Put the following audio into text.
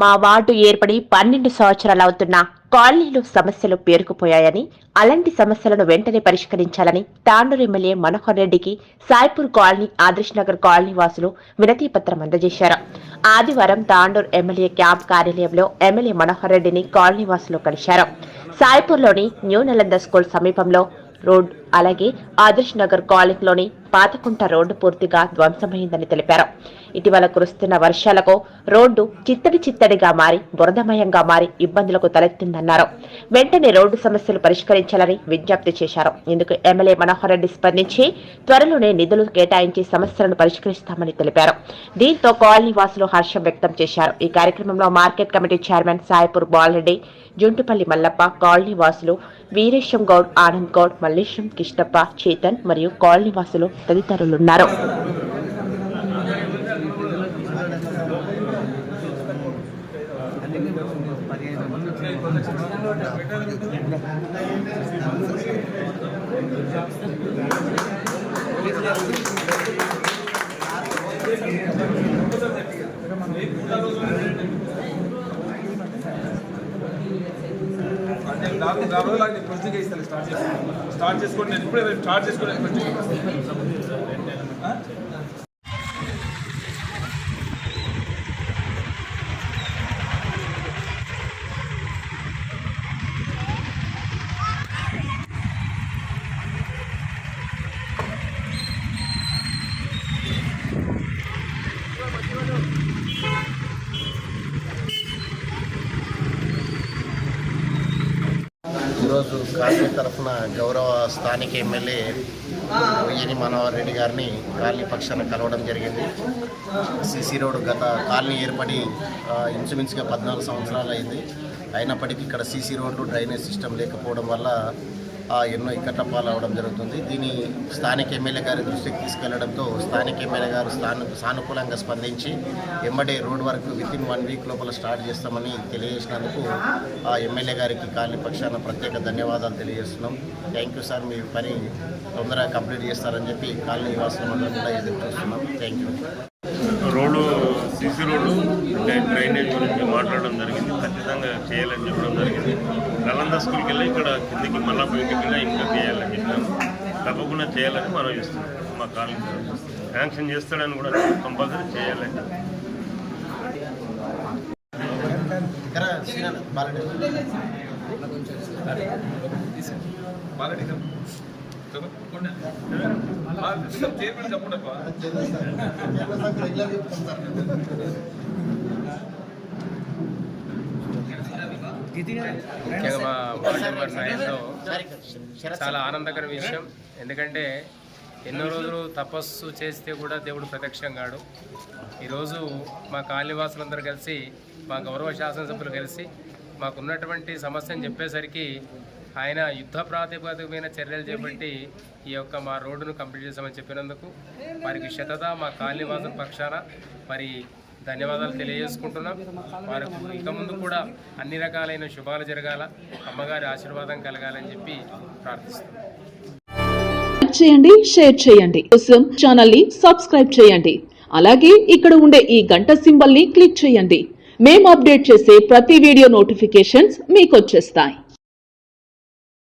మా వార్డు ఏర్పడి పన్నెండు సంవత్సరాలు అవుతున్నా కాలనీలో సమస్యలు పేరుకుపోయాయని అలాంటి సమస్యలను వెంటనే పరిష్కరించాలని తాండూరు ఎమ్మెల్యే మనోహర్ రెడ్డికి సాయిపూర్ కాలనీ ఆదర్శ్ నగర్ కాలనీ వాసులు వినతి పత్రం అందజేశారు. ఆదివారం తాండూరు ఎమ్మెల్యే క్యాంప్ కార్యాలయంలో ఎమ్మెల్యే మనోహర్ రెడ్డిని కాలనీ వాసులు కలిశారు. సాయిపూర్లోని న్యూ నలంద స్కూల్ సమీపంలో రోడ్ అలాగే ఆదర్శ్ నగర్ కాలనీలోని పాతకుంట రోడ్డు పూర్తిగా ధ్వంసమైందని తెలిపారు. ఇటీవల కురుస్తున్న వర్షాలకు రోడ్డు చిత్తడి చిత్తడిగా మారి బురదమయంగా మారి ఇబ్బందులకు తలెత్తిందన్నారు. వెంటనే రోడ్డు సమస్యలు పరిష్కరించాలని విజ్ఞప్తి చేశారు. ఇందుకు ఎమ్మెల్యే మనోహర్ రెడ్డి స్పందించి త్వరలోనే నిధులు కేటాయించి సమస్యలను పరిష్కరిస్తామని తెలిపారు. దీంతో కాలనీ వాసులు హర్షం వ్యక్తం చేశారు. ఈ కార్యక్రమంలో market committee chairman Saipur Balareddy Juntupalli Mallappa colony వాసులు వీరేశం గౌడ్ ఆనంద్ గౌడ్ మల్లేశం కిష్టప్ప చేతన్ మరియు కాలనీ వాసులు తదితరులున్నారు. అంటే నాకు నా రోజులు నేను ప్రొసీజర్ ఇస్తాను స్టార్ట్ చేసుకోండి స్టార్ట్ చేసుకోండి నేను ఇప్పుడే స్టార్ట్ చేసుకోండి ఈరోజు కాలనీ తరఫున గౌరవ స్థానిక ఎమ్మెల్యే ఉయ్యని మనోహర్ రెడ్డి గారిని కాలనీ పక్షాన కలవడం జరిగింది. సిసి రోడ్ గత కాలనీ ఏర్పడి ఇంచుమించుగా పద్నాలుగు సంవత్సరాలు అయింది. అయినప్పటికీ ఇక్కడ సీసీ రోడ్లు డ్రైనేజ్ సిస్టమ్ లేకపోవడం వల్ల ఎన్నో ఇక్కట్లపాలు అవడం జరుగుతుంది. దీని స్థానిక ఎమ్మెల్యే గారి దృష్టికి తీసుకెళ్ళడంతో స్థానిక ఎమ్మెల్యే గారు స్థాను సానుకూలంగా స్పందించి ఎమ్మడే road work within one week లోపల స్టార్ట్ చేస్తామని తెలియజేసినందుకు ఆ ఎమ్మెల్యే గారికి కాలనీ పక్షాన ప్రత్యేక ధన్యవాదాలు తెలియజేస్తున్నాం. థ్యాంక్ యూ సార్ మీ పని తొందరగా కంప్లీట్ చేస్తారని చెప్పి కాలనీ నివాసులం కూడా ఎదురు చూస్తున్నాం. Thank you. Road CC road drainage గురించి మాట్లాడడం జరిగింది. ఖచ్చితంగా చేయాలని చెప్పడం జరిగింది. నలంద స్కూల్కి వెళ్ళి ఇక్కడ కిందికి మళ్ళా బయటికి వెళ్ళి ఇంకా చేయాలని చెప్పాము తప్పకుండా చేయాలని మనం ఇస్తున్నాం మా కాలేజ్ శాంక్షన్ చేస్తాడని కూడా కంపల్సరీ చేయాలని. బాలరెడ్డి చైర్మన్ ముఖ్యంగా మా నెంబర్ నైన్లో చాలా ఆనందకర విషయం. ఎందుకంటే ఎన్నో రోజులు తపస్సు చేస్తే కూడా దేవుడు ప్రత్యక్షం కాడు. ఈరోజు మా కాలనివాసులందరూ కలిసి మా గౌరవ శాసనసభ్యులు కలిసి మాకున్నటువంటి సమస్యను చెప్పేసరికి ఆయన యుద్ధ ప్రాతిపదిక మీద చర్యలు చేపట్టి ఈ యొక్క మా రోడ్డును కంప్లీట్ చేసామని చెప్పినందుకు వారికి శతత మా కాలనీవాసుల పక్షాన మరి ధన్యవాదాలు తెలియజేసుకుంటున్నాం. వారికి ఇక ముందు కూడా అన్ని రకాలైన శుభాలు జరగాల. అమ్మగారి ఆశీర్వాదం కలగాలని చెప్పి ప్రార్థిస్తున్నాం. చేయండి షేర్ చేయండి. కోసం ఛానల్ని సబ్స్క్రైబ్ చేయండి. అలాగే ఇక్కడ ఉండే ఈ గంట సింబల్ని క్లిక్ చేయండి. మేము అప్డేట్ చేసే ప్రతి వీడియో నోటిఫికేషన్స్ మీకు వచ్చేస్తాయి.